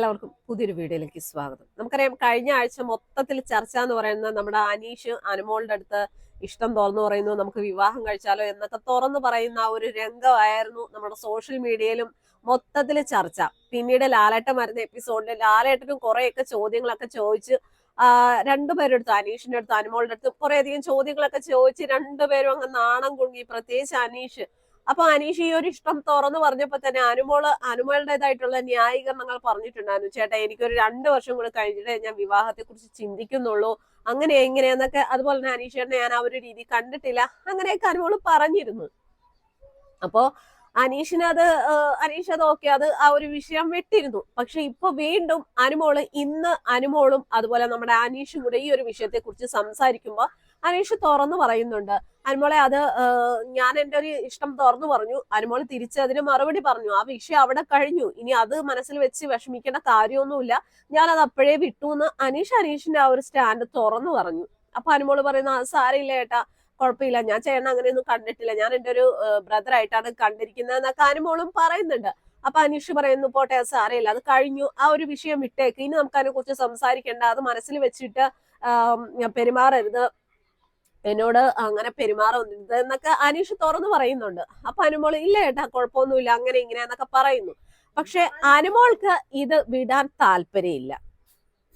എല്ലാവർക്കും പുതിയൊരു വീഡിയോയിലേക്ക് സ്വാഗതം. നമുക്കറിയാം കഴിഞ്ഞ ആഴ്ച മൊത്തത്തിൽ ചർച്ച എന്ന് പറയുന്നത് നമ്മുടെ അനീഷ് അനുമോളുടെ അടുത്ത് ഇഷ്ടം തുറന്നു പറയുന്നു നമുക്ക് വിവാഹം കഴിച്ചാലോ എന്നൊക്കെ തുറന്നു പറയുന്ന ആ ഒരു രംഗമായിരുന്നു നമ്മുടെ സോഷ്യൽ മീഡിയയിലും മൊത്തത്തിൽ ചർച്ച. പിന്നീട് ലാലേട്ടൻ വരുന്ന എപ്പിസോഡിൽ ലാലേട്ടനും കുറേയൊക്കെ ചോദ്യങ്ങളൊക്കെ ചോദിച്ച് രണ്ടുപേരുടെ അടുത്ത് അനീഷിന്റെ അടുത്ത് അനുമോളുടെ അടുത്ത് കുറെ അധികം ചോദ്യങ്ങളൊക്കെ ചോദിച്ച് രണ്ടുപേരും അങ്ങ് നാണം കുങ്ങി പ്രത്യേകിച്ച് അനീഷ് അപ്പൊ അനീഷ് ഈ ഒരു ഇഷ്ടം തുറന്നു പറഞ്ഞപ്പോ തന്നെ അനുമോൾ അനുമോളുടേതായിട്ടുള്ള ന്യായീകരണങ്ങൾ പറഞ്ഞിട്ടുണ്ടായിരുന്നു. ചേട്ടാ എനിക്കൊരു രണ്ട് വർഷം കൂടെ കഴിഞ്ഞിട്ട് ഞാൻ വിവാഹത്തെ കുറിച്ച് ചിന്തിക്കുന്നുള്ളൂ. അങ്ങനെ എങ്ങനെയെന്നൊക്കെ അതുപോലെ തന്നെ അനീഷേട്ടനെ ഞാൻ ആ ഒരു രീതി കണ്ടിട്ടില്ല. അങ്ങനെയൊക്കെ അനുമോൾ പറഞ്ഞിരുന്നു. അപ്പോ അനീഷിന് അത് അനീഷ് അത് ഓക്കെ അത് ആ ഒരു വിഷയം വിട്ടിരുന്നു. പക്ഷെ ഇപ്പൊ വീണ്ടും അനുമോൾ ഇന്ന് അനുമോളും അതുപോലെ നമ്മുടെ അനീഷും കൂടെ ഈ ഒരു വിഷയത്തെ കുറിച്ച് സംസാരിക്കുമ്പോ അനീഷ് തുറന്നു പറയുന്നുണ്ട്. അനുമോളെ അത് ഞാൻ എന്റെ ഒരു ഇഷ്ടം തുറന്നു പറഞ്ഞു. അനുമോൾ തിരിച്ച് അതിന് മറുപടി പറഞ്ഞു. ആ വിഷയം അവിടെ കഴിഞ്ഞു. ഇനി അത് മനസ്സിൽ വെച്ച് വിഷമിക്കേണ്ട കാര്യമൊന്നുമില്ല. ഞാൻ അത് അപ്പോഴേ വിട്ടു എന്ന് അനീഷ് അനീഷിന്റെ ആ ഒരു സ്റ്റാൻഡ് തുറന്നു പറഞ്ഞു. അപ്പൊ അനുമോൾ പറയുന്ന അത് സാരമില്ല ഏട്ടാ കുഴപ്പമില്ല. ഞാൻ ചേട്ടൻ അങ്ങനെയൊന്നും കണ്ടിട്ടില്ല. ഞാൻ എന്റെ ഒരു ബ്രദർ ആയിട്ടാണ് കണ്ടിരിക്കുന്നത് എന്നൊക്കെ അനുമോളും പറയുന്നുണ്ട്. അപ്പൊ അനീഷ് പറയുന്നു പോട്ടെ സാരമില്ല. അത് കഴിഞ്ഞു. ആ ഒരു വിഷയം വിട്ടേക്ക്. ഇനി നമുക്ക് അതിനെ കുറിച്ച് സംസാരിക്കേണ്ട. അത് മനസ്സിൽ വെച്ചിട്ട് പെരുമാറരുത്. എന്നോട് അങ്ങനെ പെരുമാറുന്നുണ്ട്. എന്നൊക്കെ അനീഷ് തുറന്നു പറയുന്നുണ്ട്. അപ്പൊ അനുമോൾ ഇല്ല ഏട്ടാ കുഴപ്പമൊന്നുമില്ല അങ്ങനെ ഇങ്ങനെ എന്നൊക്കെ പറയുന്നു. പക്ഷെ അനുമോൾക്ക് ഇത് വിടാൻ താല്പര്യമില്ല.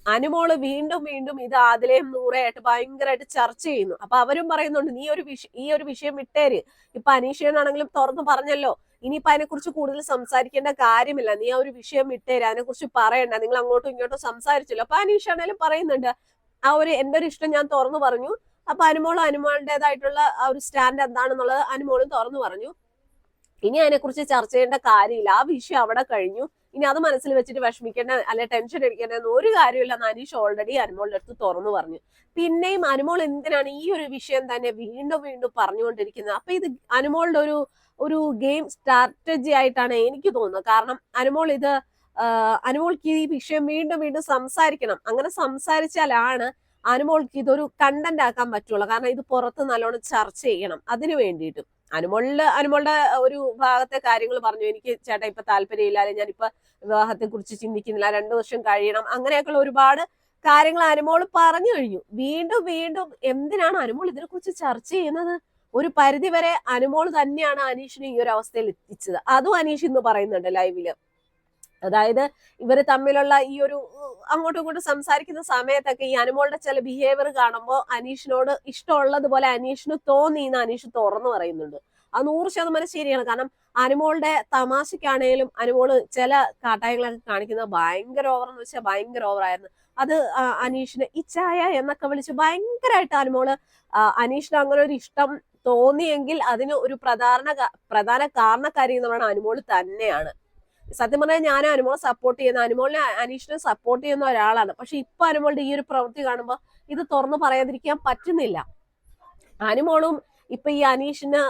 അനുമോൾ വീണ്ടും വീണ്ടും ഇത് ആദിലയും നൂറയായിട്ട് ഭയങ്കരമായിട്ട് ചർച്ച ചെയ്യുന്നു. അപ്പൊ അവരും പറയുന്നുണ്ട് നീ ഒരു വിഷയം ഈ ഒരു വിഷയം വിട്ടേര്. ഇപ്പൊ അനീഷനാണെങ്കിലും തുറന്നു പറഞ്ഞല്ലോ. ഇനിയിപ്പൊ അതിനെക്കുറിച്ച് കൂടുതൽ സംസാരിക്കേണ്ട കാര്യമില്ല. നീ ആ ഒരു വിഷയം വിട്ടേര്. അതിനെക്കുറിച്ച് പറയണ്ട. നിങ്ങൾ അങ്ങോട്ടും ഇങ്ങോട്ടും സംസാരിച്ചല്ലോ. അപ്പൊ അനീഷാണേലും പറയുന്നുണ്ട് ആ ഒരു എന്റെ ഒരു ഇഷ്ടം ഞാൻ തുറന്നു പറഞ്ഞു. അപ്പൊ അനുമോളും അനുമോളുടേതായിട്ടുള്ള ആ ഒരു സ്റ്റാൻഡ് എന്താണെന്നുള്ളത് അനുമോളും തുറന്നു പറഞ്ഞു. ഇനി അതിനെക്കുറിച്ച് ചർച്ച ചെയ്യേണ്ട കാര്യമില്ല. ആ വിഷയം അവിടെ കഴിഞ്ഞു. ഇനി അത് മനസ്സിൽ വെച്ചിട്ട് വിഷമിക്കേണ്ട അല്ലെ ടെൻഷൻ അടിക്കേണ്ട ഒരു കാര്യമില്ല അനീഷ് ഓൾറെഡി അനുമോളുടെ അടുത്ത് തുറന്നു പറഞ്ഞു. പിന്നെയും അനുമോൾ എന്തിനാണ് ഈ ഒരു വിഷയം തന്നെ വീണ്ടും വീണ്ടും പറഞ്ഞുകൊണ്ടിരിക്കുന്നത്? അപ്പൊ ഇത് അനുമോളുടെ ഒരു ഒരു ഗെയിം സ്ട്രാറ്റജി ആയിട്ടാണ് എനിക്ക് തോന്നുന്നത്. കാരണം അനുമോൾ ഇത് അനുമോൾക്ക് ഈ വിഷയം വീണ്ടും വീണ്ടും സംസാരിക്കണം. അങ്ങനെ സംസാരിച്ചാലാണ് അനുമോൾക്ക് ഇതൊരു കണ്ടന്റ് ആക്കാൻ പറ്റുള്ളൂ. കാരണം ഇത് പുറത്ത് നല്ലോണം ചർച്ച ചെയ്യണം. അതിനു വേണ്ടിയിട്ടും. അനുമോളിൽ അനുമോളുടെ ഒരു ഭാഗത്തെ കാര്യങ്ങൾ പറഞ്ഞു. എനിക്ക് ചേട്ടാ ഇപ്പൊ താല്പര്യമില്ല അല്ലെങ്കിൽ ഞാനിപ്പോ വിവാഹത്തെ കുറിച്ച് ചിന്തിക്കുന്നില്ല രണ്ടു വർഷം കഴിയണം അങ്ങനെയൊക്കെയുള്ള ഒരുപാട് കാര്യങ്ങൾ അനുമോൾ പറഞ്ഞു കഴിഞ്ഞു. വീണ്ടും വീണ്ടും എന്തിനാണ് അനുമോൾ ഇതിനെ കുറിച്ച് ചർച്ച ചെയ്യുന്നത്? ഒരു പരിധി വരെ അനുമോൾ തന്നെയാണ് അനീഷിനെ ഈ ഒരു അവസ്ഥയിൽ എത്തിച്ചത്. അതും അനീഷ് ഇന്ന് പറയുന്നുണ്ട് ലൈവിൽ അതായത് ഇവർ തമ്മിലുള്ള ഈ ഒരു അങ്ങോട്ടും ഇങ്ങോട്ടും സംസാരിക്കുന്ന സമയത്തൊക്കെ ഈ അനുമോളുടെ ചില ബിഹേവിയർ കാണുമ്പോൾ അനീഷിനോട് ഇഷ്ടമുള്ളതുപോലെ അനീഷിന് തോന്നി എന്ന് അനീഷ് തുറന്നു പറയുന്നുണ്ട്. അത് നൂറ് ശതമാനം ശരിയാണ്. കാരണം അനുമോളുടെ തമാശക്കാണേലും അനുമോൾ ചില കാട്ടായങ്ങളൊക്കെ കാണിക്കുന്നത് ഭയങ്കര ഓവർ എന്ന് വെച്ചാൽ ഭയങ്കര ഓവറായിരുന്നു അത് അനീഷിനെ ഇച്ചായ എന്നൊക്കെ വിളിച്ച് ഭയങ്കരമായിട്ട് അനുമോൾ അനീഷിന് അങ്ങനെ ഒരു ഇഷ്ടം തോന്നിയെങ്കിൽ അതിന് ഒരു പ്രധാന പ്രധാന കാരണക്കാരി എന്ന് പറയുന്നത് അനുമോൾ തന്നെയാണ്. സത്യം പറഞ്ഞാൽ ഞാൻ അനുമോളെ സപ്പോർട്ട് ചെയ്യുന്ന അനുമോളിനെ അനീഷിനെ സപ്പോർട്ട് ചെയ്യുന്ന ഒരാളാണ്. പക്ഷെ ഇപ്പൊ അനുമോളുടെ ഈ ഒരു പ്രവൃത്തി കാണുമ്പോൾ ഇത് തുറന്നു പറയാതിരിക്കാൻ പറ്റുന്നില്ല. അനുമോളും ഇപ്പൊ ഈ അനീഷിന്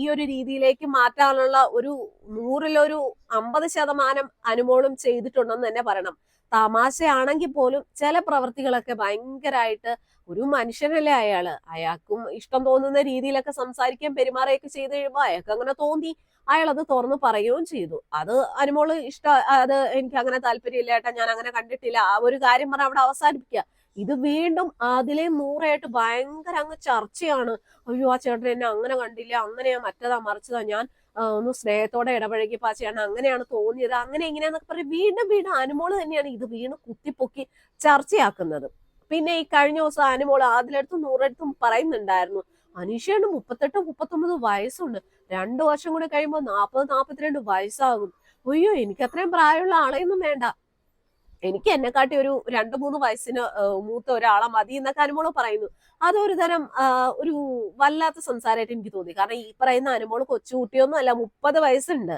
ഈ ഒരു രീതിയിലേക്ക് മാറ്റാനുള്ള ഒരു നൂറിലൊരു അമ്പത് ശതമാനം അനുമോളും ചെയ്തിട്ടുണ്ടെന്ന് തന്നെ പറയണം. തമാശയാണെങ്കിൽ പോലും ചില പ്രവൃത്തികളൊക്കെ ഭയങ്കരമായിട്ട് ഒരു മനുഷ്യനല്ലേ അയാൾ? അയാൾക്കും ഇഷ്ടം തോന്നുന്ന രീതിയിലൊക്കെ സംസാരിക്കാൻ പെരുമാറുകയൊക്കെ ചെയ്ത് കഴിയുമ്പോൾ അയാൾക്ക് അങ്ങനെ തോന്നി. അയാൾ അത് തുറന്നു പറയുകയും ചെയ്തു. അത് അനുമോൾ ഇഷ്ട അത് എനിക്ക് അങ്ങനെ താല്പര്യമില്ല ഏട്ടാ ഞാൻ അങ്ങനെ കണ്ടിട്ടില്ല. ആ ഒരു കാര്യം പറഞ്ഞ അവിടെ അവസാനിപ്പിക്കുക. ഇത് വീണ്ടും അതിലെ നൂറായിട്ട് ഭയങ്കര അങ്ങ് ചർച്ചയാണ്. അയ്യോ ആ ചേട്ടൻ എന്നെ അങ്ങനെ കണ്ടില്ല അങ്ങനെയാ മറ്റതാ മറിച്ചതാ ഞാൻ ഒന്ന് സ്നേഹത്തോടെ ഇടപഴകിയപ്പോ ആ ചേട്ടൻ അങ്ങനെയാണ് തോന്നിയത് അങ്ങനെ ഇങ്ങനെയാന്നൊക്കെ പറഞ്ഞ് വീണ്ടും വീണ്ടും അനുമോൾ തന്നെയാണ് ഇത് വീണ്ടും കുത്തിപ്പൊക്കി ചർച്ചയാക്കുന്നത്. പിന്നെ ഈ കഴിഞ്ഞ ദിവസം അനുമോൾ ആദിലടുത്തും നൂറടുത്തും പറയുന്നുണ്ടായിരുന്നു അനീഷയാണ് മുപ്പത്തെട്ട് മുപ്പത്തൊമ്പത് വയസ്സുണ്ട്. രണ്ടു വർഷം കൂടെ കഴിയുമ്പോൾ നാൽപ്പത് നാൽപ്പത്തിരണ്ട് വയസ്സാകും. അയ്യോ എനിക്ക് അത്രയും പ്രായമുള്ള ആളെയൊന്നും വേണ്ട. എനിക്ക് എന്നെക്കാട്ടി ഒരു രണ്ട് മൂന്ന് വയസ്സിന് മൂത്ത ഒരാളെ മതി എന്നൊക്കെ അനുമോൾ പറയുന്നു. അതൊരു തരം ഒരു വല്ലാത്ത സംസാരമായിട്ട് എനിക്ക് തോന്നി. കാരണം ഈ പറയുന്ന അനുമോൾ കൊച്ചുകുട്ടിയൊന്നും അല്ല മുപ്പത് വയസ്സുണ്ട്.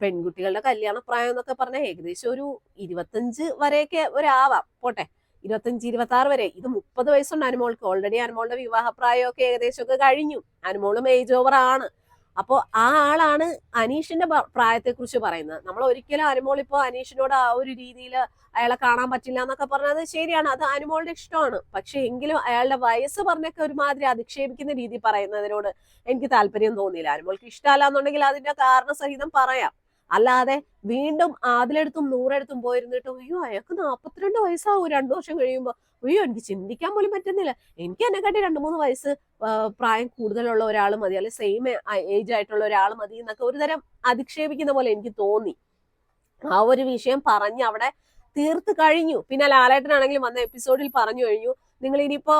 പെൺകുട്ടികളുടെ കല്യാണ പ്രായം എന്നൊക്കെ പറഞ്ഞാൽ ഏകദേശം ഒരു ഇരുപത്തഞ്ച് വരെയൊക്കെ ഒരാവാം. പോട്ടെ ഇരുപത്തഞ്ച് ഇരുപത്തി ആറ് വരെ. ഇത് മുപ്പത് വയസ്സുണ്ട് അനുമോൾക്ക്. ഓൾറെഡി അനുമോളുടെ വിവാഹപ്രായമൊക്കെ ഏകദേശമൊക്കെ കഴിഞ്ഞു. അനുമോളും ഏജ് ഓവർ ആണ്. അപ്പോ ആ ആളാണ് അനീഷിന്റെ പ്രായത്തെ കുറിച്ച് പറയുന്നത്. നമ്മൾ ഒരിക്കലും അനുമോൾ ഇപ്പോ അനീഷിനോട് ആ ഒരു രീതിയിൽ അയാളെ കാണാൻ പറ്റില്ല എന്നൊക്കെ പറഞ്ഞത് ശരിയാണ്. അത് അനുമോളുടെ ഇഷ്ടമാണ്. പക്ഷെ എങ്കിലും അയാളുടെ വയസ്സ് പറഞ്ഞൊക്കെ ഒരുമാതിരി അധിക്ഷേപിക്കുന്ന രീതി പറയുന്നതിനോട് എനിക്ക് താല്പര്യം തോന്നിയില്ല. അനുമോൾക്ക് ഇഷ്ടമല്ല എന്നുണ്ടെങ്കിൽ അതിന്റെ കാരണസഹിതം പറയാം. അല്ലാതെ വീണ്ടും അതിലെടുത്തും നൂറെടുത്തും പോയിരുന്നിട്ട് അയ്യോ അയാൾക്ക് നാപ്പത്തിരണ്ട് വയസ്സാവും രണ്ടു വർഷം കഴിയുമ്പോൾ അയ്യോ എനിക്ക് ചിന്തിക്കാൻ പോലും പറ്റുന്നില്ല. എനിക്ക് എന്നെക്കാട്ടി രണ്ട് മൂന്ന് വയസ്സ് പ്രായം കൂടുതലുള്ള ഒരാൾ മതി അല്ലെ സെയിം ഏജ് ആയിട്ടുള്ള ഒരാൾ മതി എന്നൊക്കെ ഒരു തരം അധിക്ഷേപിക്കുന്ന പോലെ എനിക്ക് തോന്നി. ആ ഒരു വിഷയം പറഞ്ഞ് അവിടെ തീർത്ത് കഴിഞ്ഞു. പിന്നെ ലാലേട്ടനാണെങ്കിലും വന്ന എപ്പിസോഡിൽ പറഞ്ഞു കഴിഞ്ഞു നിങ്ങൾ ഇനിയിപ്പോ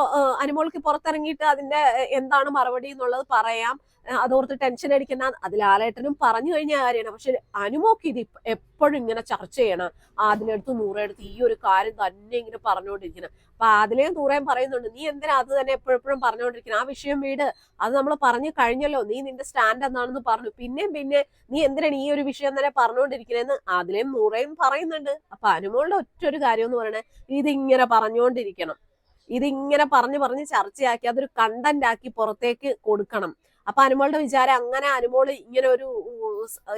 അനുമോൾക്ക് പുറത്തിറങ്ങിയിട്ട് അതിന്റെ എന്താണ് മറുപടി എന്നുള്ളത് പറയാം. അതോർത്ത് ടെൻഷൻ അടിക്കുന്ന അതിൽ ആലേട്ടനും പറഞ്ഞു കഴിഞ്ഞ കാര്യമാണ്. പക്ഷെ അനുമോക്ക് ഇത് എപ്പോഴും ഇങ്ങനെ ചർച്ച ചെയ്യണം. അതിനടുത്ത് നൂറെടുത്ത് ഈ ഒരു കാര്യം തന്നെ ഇങ്ങനെ പറഞ്ഞുകൊണ്ടിരിക്കണം. അപ്പൊ അതിലേയും നൂറേം പറയുന്നുണ്ട് നീ എന്തിനാ അത് തന്നെ എപ്പോഴെപ്പോഴും പറഞ്ഞുകൊണ്ടിരിക്കണം? ആ വിഷയം വീട്. അത് നമ്മൾ പറഞ്ഞു കഴിഞ്ഞല്ലോ. നീ നിന്റെ സ്റ്റാൻഡ് എന്താണെന്ന് പറഞ്ഞു. പിന്നെയും പിന്നെ നീ എന്തിനാണ് ഈ ഒരു വിഷയം തന്നെ പറഞ്ഞുകൊണ്ടിരിക്കണേന്ന് അതിലേയും നൂറേം പറയുന്നുണ്ട്. അപ്പൊ അനുമോളുടെ ഒറ്റ ഒരു കാര്യം എന്ന് പറയണേ ഇതിങ്ങനെ പറഞ്ഞുകൊണ്ടിരിക്കണം. ഇതിങ്ങനെ പറഞ്ഞു പറഞ്ഞ് ചർച്ചയാക്കി അതൊരു കണ്ടന്റ് ആക്കി പുറത്തേക്ക് കൊടുക്കണം. അപ്പൊ അനുമോളുടെ വിചാരം അങ്ങനെ അനുമോൾ ഇങ്ങനെ ഒരു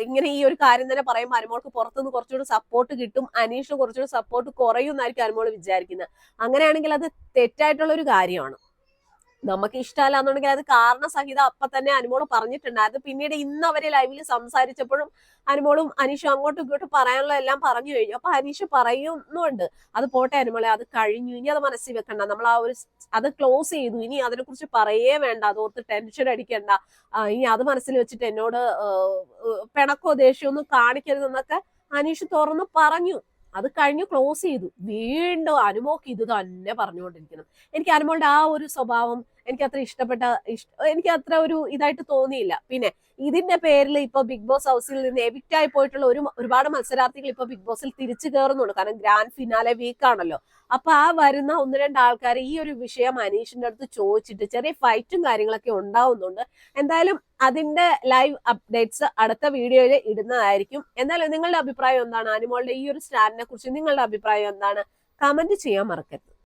ഇങ്ങനെ ഈ ഒരു കാര്യം തന്നെ പറയുമ്പോൾ അനുമോൾക്ക് പുറത്തുനിന്ന് കുറച്ചുകൂടി സപ്പോർട്ട് കിട്ടും അനീഷിന് കുറച്ചുകൂടി സപ്പോർട്ട് കുറയും എന്നായിരിക്കും അനുമോൾ വിചാരിക്കുന്നത് അങ്ങനെയാണെങ്കിൽ അത് തെറ്റായിട്ടുള്ള ഒരു കാര്യമാണ്. നമുക്ക് ഇഷ്ടമല്ല എന്നുണ്ടെങ്കിൽ അത് കാരണസഹിതം അപ്പൊ തന്നെ അനുമോൾ പറഞ്ഞിട്ടുണ്ടായിരുന്നു. പിന്നീട് ഇന്ന് അവർ ലൈവിൽ സംസാരിച്ചപ്പോഴും അനുമോളും അനീഷും അങ്ങോട്ടും ഇങ്ങോട്ടും പറയാനുള്ള എല്ലാം പറഞ്ഞു കഴിഞ്ഞു. അപ്പൊ അനീഷ് പറയുന്നുണ്ട് അത് പോട്ടെ അനുമോളെ അത് കഴിഞ്ഞു. ഇനി അത് മനസ്സിൽ വെക്കണ്ട. നമ്മൾ ആ ഒരു അത് ക്ലോസ് ചെയ്തു. ഇനി അതിനെ കുറിച്ച് പറയേ വേണ്ട. അതോർത്ത് ടെൻഷൻ അടിക്കണ്ട. ഇനി അത് മനസ്സിൽ വെച്ചിട്ട് എന്നോട് പിണക്കോ ദേഷ്യമൊന്നും കാണിക്കരുതെന്നൊക്കെ അനീഷ് തുറന്ന് പറഞ്ഞു. അത് കഴിഞ്ഞ് ക്ലോസ് ചെയ്തു. വീണ്ടും അനുമോക്ക് ഇത് തന്നെ പറഞ്ഞുകൊണ്ടിരിക്കണം. എനിക്ക് അനുമോളുടെ ആ ഒരു സ്വഭാവം എനിക്ക് അത്ര ഇഷ്ടപ്പെട്ട ഇഷ്ട എനിക്ക് അത്ര ഒരു ഇതായിട്ട് തോന്നിയില്ല. പിന്നെ ഇതിന്റെ പേരിൽ ഇപ്പൊ ബിഗ് ബോസ് ഹൗസിൽ നിന്ന് എവിക്റ്റ് ആയി പോയിട്ടുള്ള ഒരു ഒരുപാട് മത്സരാർത്ഥികൾ ഇപ്പൊ ബിഗ് ബോസിൽ തിരിച്ചു കയറുന്നുണ്ട് കാരണം ഗ്രാൻഡ് ഫിനാലെ വീക്ക് ആണല്ലോ അപ്പൊ ആ വരുന്ന ഒന്ന് രണ്ട് ആൾക്കാർ ഈ ഒരു വിഷയം അനീഷിന്റെ അടുത്ത് ചോദിച്ചിട്ട് ചെറിയ ഫൈറ്റും കാര്യങ്ങളൊക്കെ ഉണ്ടാവുന്നുണ്ട്. എന്തായാലും അതിന്റെ ലൈവ് അപ്ഡേറ്റ്സ് അടുത്ത വീഡിയോയിൽ ഇടുന്നതായിരിക്കും. എന്തായാലും നിങ്ങളുടെ അഭിപ്രായം എന്താണ്? അനുമോളുടെ ഈ ഒരു സ്റ്റാൻഡിനെ കുറിച്ച് നിങ്ങളുടെ അഭിപ്രായം എന്താണ്? കമന്റ് ചെയ്യാൻ മറക്കരുത്.